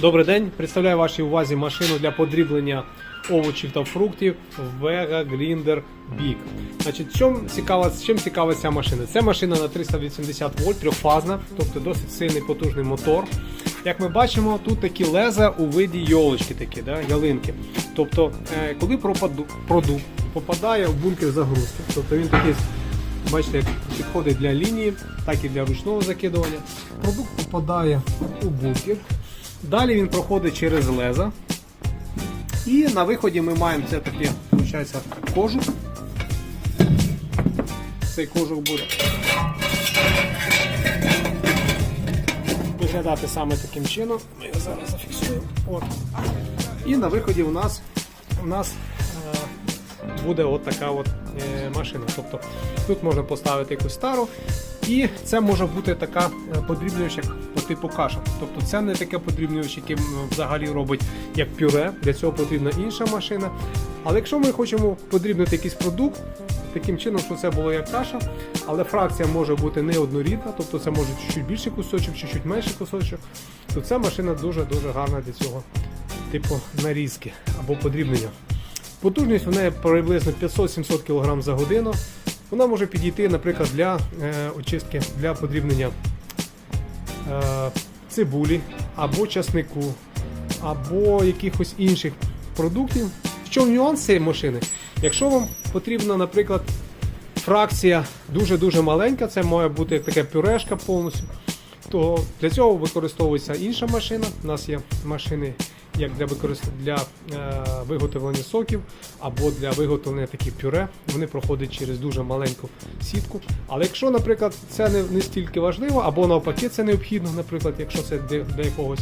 Добрий день. Представляю вашій увазі машину для подріблення овочів та фруктів Vega Grinder Big. Значить, чим цікава, чим цікава ця машина? Це машина на 380 вольт, трьохфазна, тобто досить сильний потужний мотор. Як ми бачимо, тут такі леза у виді йолочки, такі, да, ялинки. Тобто, е, коли пропаду, продукт попадає в бункер загрузки, тобто він такий Бачите, як підходить для лінії, так і для ручного закидування. Продукт попадає у бункер. Далі він проходить через леза. І на виході ми маємо це таке, виходить, кожух. Цей кожух буде виглядати саме таким чином. Ми його зараз зафіксуємо. От. І на виході у нас, у нас е, буде от от е, машина. Тобто тут можна поставити якусь стару, і це може бути така е, подрібнювач як по типу каша. Тобто це не таке подрібнювач, яким е, взагалі робить як пюре. Для цього потрібна інша машина. Але якщо ми хочемо подрібнити якийсь продукт, таким чином, що це було як каша, але фракція може бути неоднорідна, тобто це може чуть більший кусочок, чуть менший кусочок, то ця машина дуже-дуже гарна для цього типу нарізки або подрібнення. Потужність у неї приблизно 500-700 кг за годину. Вона може підійти, наприклад, для е, очистки, для подрібнення цибулі або часнику, або якихось інших продуктів. В чому нюанс цієї машини? Якщо вам потрібна, наприклад, фракція дуже-дуже маленька, це має бути таке пюрешка повністю, то для цього використовується інша машина. У нас є машини як для для е, виготовлення соків або для виготовлення таких пюре. Вони проходять через дуже маленьку сітку. Але якщо, наприклад, це не, не стільки важливо, або навпаки, це необхідно, наприклад, якщо це для, для якогось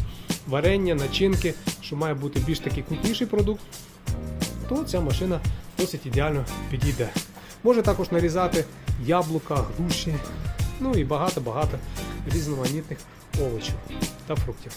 варення, начинки, що має бути більш такий крупніший продукт, то ця машина досить ідеально підійде. Може також нарізати яблука, груші, ну і багато-багато різноманітних овочів та фруктів.